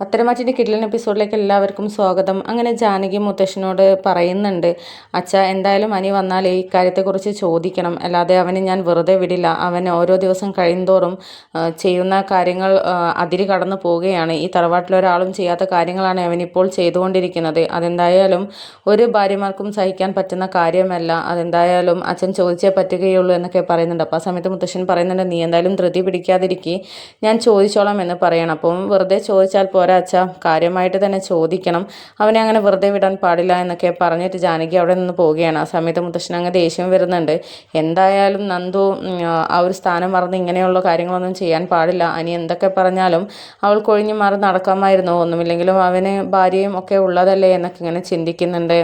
പത്തരമാറ്റിന്റെ കിടിലൻ എപ്പിസോഡിലേക്ക് എല്ലാവർക്കും സ്വാഗതം. അങ്ങനെ ജാനകി മുത്തശ്ശനോട് പറയുന്നുണ്ട് അച്ഛ എന്തായാലും അനി വന്നാൽ ഈ കാര്യത്തെക്കുറിച്ച് ചോദിക്കണം. അല്ലാതെ അവനെ ഞാൻ വെറുതെ വിടില്ല. അവൻ ഓരോ ദിവസം കഴിയുന്തോറും ചെയ്യുന്ന കാര്യങ്ങൾ അതിരി കടന്നു പോവുകയാണ്. ഈ തറവാട്ടിലൊരാളും ചെയ്യാത്ത കാര്യങ്ങളാണ് അവനിപ്പോൾ ചെയ്തുകൊണ്ടിരിക്കുന്നത്. അതെന്തായാലും ഒരു ഭാര്യമാർക്കും സഹിക്കാൻ പറ്റുന്ന കാര്യമല്ല. അതെന്തായാലും അച്ഛൻ ചോദിച്ചേ പറ്റുകയുള്ളൂ എന്നൊക്കെ പറയുന്നുണ്ട്. അപ്പോൾ ആ സമയത്ത് മുത്തശ്ശൻ പറയുന്നുണ്ട് നീ എന്തായാലും ധൃതി പിടിക്കാതിരിക്കുക ഞാൻ ചോദിച്ചോളാം എന്ന് പറയണം. അപ്പം വെറുതെ ചോദിച്ചാൽ പോരാ അച്ഛ കാര്യമായിട്ട് തന്നെ ചോദിക്കണം. അവനെ അങ്ങനെ വെറുതെ വിടാൻ പാടില്ല എന്നൊക്കെ പറഞ്ഞിട്ട് ജാനകി അവിടെ നിന്ന് പോവുകയാണ്. ആ സമയത്ത് മുത്തശ്ശൻ അങ്ങ് ദേഷ്യം വരുന്നുണ്ട്. എന്തായാലും നന്ദു ആ ഒരു സ്ഥാനം മറന്ന് ഇങ്ങനെയുള്ള കാര്യങ്ങളൊന്നും ചെയ്യാൻ പാടില്ല. അനി എന്തൊക്കെ പറഞ്ഞാലും അവൾ കൊഴിഞ്ഞു മാറി നടക്കാമായിരുന്നു. ഒന്നുമില്ലെങ്കിലും അവന് ഭാര്യയും ഒക്കെ ഉള്ളതല്ലേ എന്നൊക്കെ ഇങ്ങനെ ചിന്തിക്കുന്നുണ്ട്.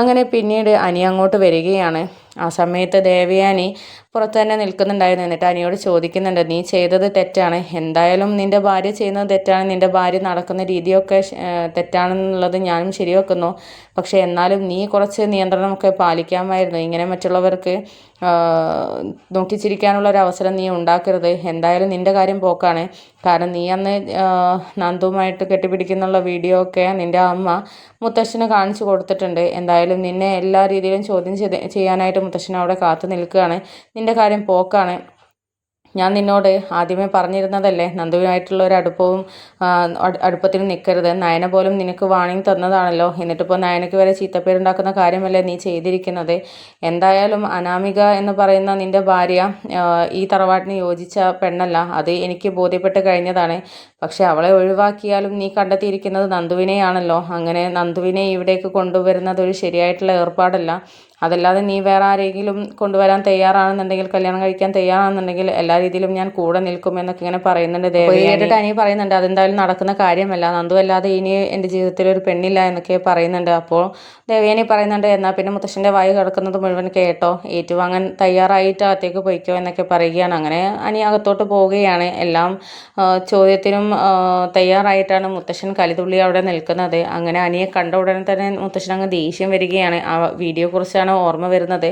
അങ്ങനെ പിന്നീട് അനി അങ്ങോട്ട് വരികയാണ്. ആ സമയത്ത് ദേവയാനി പുറത്ത് തന്നെ നിൽക്കുന്നുണ്ടായിരുന്നു. എന്നിട്ട് അനിയോട് ചോദിക്കുന്നുണ്ട് നീ ചെയ്തത് തെറ്റാണ്. എന്തായാലും നിന്റെ ഭാര്യ ചെയ്യുന്നത് തെറ്റാണ്. നിന്റെ ഭാര്യ നടക്കുന്ന രീതിയൊക്കെ തെറ്റാണെന്നുള്ളത് ഞാനും ശരിവെക്കുന്നു. പക്ഷേ എന്നാലും നീ കുറച്ച് നിയന്ത്രണമൊക്കെ പാലിക്കാമായിരുന്നു. ഇങ്ങനെ മറ്റുള്ളവർക്ക് നോക്കിച്ചിരിക്കാനുള്ള ഒരു അവസരം നീ ഉണ്ടാക്കരുത്. എന്തായാലും നിന്റെ കാര്യം പോക്കാണ്. കാരണം നീ അന്ന് നന്ദുമായിട്ട് കെട്ടിപ്പിടിക്കുന്നുള്ള വീഡിയോ ഒക്കെ നിന്റെ അമ്മ മുത്തശ്ശന് കാണിച്ചു കൊടുത്തിട്ടുണ്ട്. എന്തായാലും നിന്നെ എല്ലാ രീതിയിലും ചോദ്യം ചെയ്യാനായിട്ട് മുത്തശ്ശൻ അവിടെ കാത്തു നിൽക്കുകയാണ്. നിന്റെ കാര്യം പോക്കാണ്. ഞാൻ നിന്നോട് ആദ്യമേ പറഞ്ഞിരുന്നതല്ലേ? നന്ദുവിനായിട്ടുള്ള ഒരു അടുപ്പവും അടുപ്പത്തിന് നിൽക്കരുത് നയന പോലും നിനക്ക് വാണിംഗ് തന്നതാണല്ലോ. എന്നിട്ടിപ്പോൾ നയനയ്ക്ക് വരെ ചീത്തപ്പേരുണ്ടാക്കുന്ന കാര്യമല്ലേ നീ ചെയ്തിരിക്കുന്നത്? എന്തായാലും അനാമിക എന്ന് പറയുന്ന നിന്റെ ഭാര്യ ഈ തറവാട്ടിന് യോജിച്ച പെണ്ണല്ല. അത് എനിക്ക് ബോധ്യപ്പെട്ട് കഴിഞ്ഞതാണ്. പക്ഷെ അവളെ ഒഴിവാക്കിയാലും നീ കണ്ടെത്തിയിരിക്കുന്നത് നന്ദുവിനെയാണല്ലോ. അങ്ങനെ നന്ദുവിനെ ഇവിടേക്ക് കൊണ്ടുവരുന്നത് ഒരു ശരിയായിട്ടുള്ള ഏർപ്പാടല്ല. അതല്ലാതെ നീ വേറെ ആരെങ്കിലും കൊണ്ടുവരാൻ തയ്യാറാണെന്നുണ്ടെങ്കിൽ കല്യാണം കഴിക്കാൻ തയ്യാറാണെന്നുണ്ടെങ്കിൽ എല്ലാ രീതിയിലും ഞാൻ കൂടെ നിൽക്കും എന്നൊക്കെ ഇങ്ങനെ പറയുന്നുണ്ട് ദേവിയായിട്ട് അനി പറയുന്നുണ്ട് അതെന്തായാലും നടക്കുന്ന കാര്യമല്ല. നന്ദു അല്ലാതെ ഇനി എന്റെ ജീവിതത്തിൽ ഒരു പെണ്ണില്ല എന്നൊക്കെ പറയുന്നുണ്ട്. അപ്പോൾ ദേവിയാനി പറയുന്നുണ്ട് എന്നാൽ പിന്നെ മുത്തശ്ശന്റെ വായു കിടക്കുന്നത് മുഴുവൻ കേട്ടോ. ഏറ്റുവാങ്ങാൻ തയ്യാറായിട്ട് അകത്തേക്ക് പോയിക്കോ എന്നൊക്കെ പറയുകയാണ്. അങ്ങനെ അനി അകത്തോട്ട് പോവുകയാണ്. എല്ലാം ചോദ്യത്തിനും തയ്യാറായിട്ടാണ് മുത്തശ്ശൻ കലിതുള്ളി അവിടെ നിൽക്കുന്നത്. അങ്ങനെ അനിയെ കണ്ട ഉടനെ തന്നെ മുത്തശ്ശൻ അങ്ങ് ദേഷ്യം വരികയാണ്. ആ വീഡിയോ കുറിച്ചാണ് ഓർമ്മ വരുന്നത്.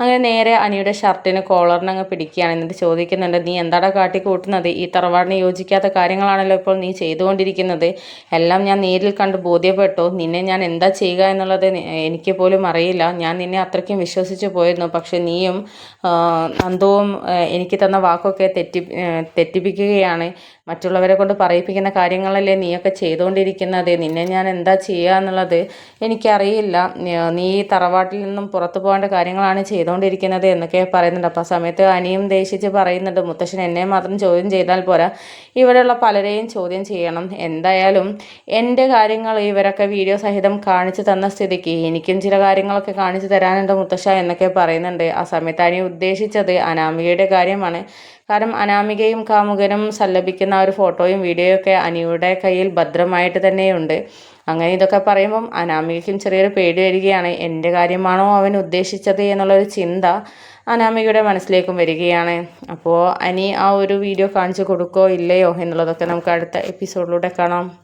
അങ്ങനെ നേരെ അനിയുടെ ഷർട്ടിന് കോളറിനങ്ങ് പിടിക്കുകയാണ്. എന്നിട്ട് ചോദിക്കുന്നുണ്ട് നീ എന്താടാ കാട്ടി കൂട്ടുന്നത് ഈ തറവാടിന് യോജിക്കാത്ത കാര്യങ്ങളാണല്ലോ ഇപ്പോൾ നീ ചെയ്തുകൊണ്ടിരിക്കുന്നത്. എല്ലാം ഞാൻ നേരിൽ കണ്ട് ബോധ്യപ്പെട്ടു. നിന്നെ ഞാൻ എന്താ ചെയ്യുക എന്നുള്ളത് എനിക്ക് പോലും അറിയില്ല. ഞാൻ നിന്നെ അത്രയ്ക്കും വിശ്വസിച്ച് പോയിരുന്നു. പക്ഷെ നീയും നന്ദവും എനിക്ക് തന്ന വാക്കൊക്കെ തെറ്റി തെറ്റിപ്പിക്കുകയാണ്. മറ്റുള്ളവരെ കൊണ്ട് പറയിപ്പിക്കുന്ന കാര്യങ്ങളല്ലേ നീയൊക്കെ ചെയ്തുകൊണ്ടിരിക്കുന്നത്? നിന്നെ ഞാൻ എന്താ ചെയ്യുക എന്നുള്ളത് എനിക്കറിയില്ല. നീ ഈ തറവാട്ടിൽ നിന്നും പുറത്തു പോകേണ്ട കാര്യങ്ങളാണ് ചെയ്തുകൊണ്ടിരിക്കുന്നത് എന്നൊക്കെ പറയുന്നുണ്ട്. അപ്പോൾ ആ സമയത്ത് അനിയും ദേഷിച്ച് പറയുന്നുണ്ട് മുത്തശ്ശൻ എന്നെ മാത്രം ചോദ്യം ചെയ്താൽ പോരാ. ഇവിടെയുള്ള പലരെയും ചോദ്യം ചെയ്യണം. എന്തായാലും എന്റെ കാര്യങ്ങൾ ഇവരൊക്കെ വീഡിയോ സഹിതം കാണിച്ചു തന്ന സ്ഥിതിക്ക് എനിക്കും ചില കാര്യങ്ങളൊക്കെ കാണിച്ചു തരാനുണ്ട് മുത്തശ്ശ എന്നൊക്കെ പറയുന്നുണ്ട്. ആ സമയത്ത് അനി ഉദ്ദേശിച്ചത് അനാമികയുടെ കാര്യമാണ്. കാരണം അനാമികയും കാമുകനും സല്ലപിക്കുന്ന ഒരു ഫോട്ടോയും വീഡിയോയും ഒക്കെ അനിയുടെ കയ്യിൽ ഭദ്രമായിട്ട് തന്നെയുണ്ട്. അങ്ങനെ ഇതൊക്കെ പറയുമ്പം അനാമികയ്ക്കും ചെറിയൊരു പേടി വരികയാണ്. എന്റെ കാര്യമാണോ അവൻ ഉദ്ദേശിച്ചത് എന്നുള്ളൊരു ചിന്ത അനാമികയുടെ മനസ്സിലേക്കും വരികയാണ്. അപ്പോൾ അനി ആ ഒരു വീഡിയോ കാണിച്ചു കൊടുക്കോ ഇല്ലയോ എന്നുള്ളതൊക്കെ നമുക്ക് അടുത്ത എപ്പിസോഡിലൂടെ കാണാം.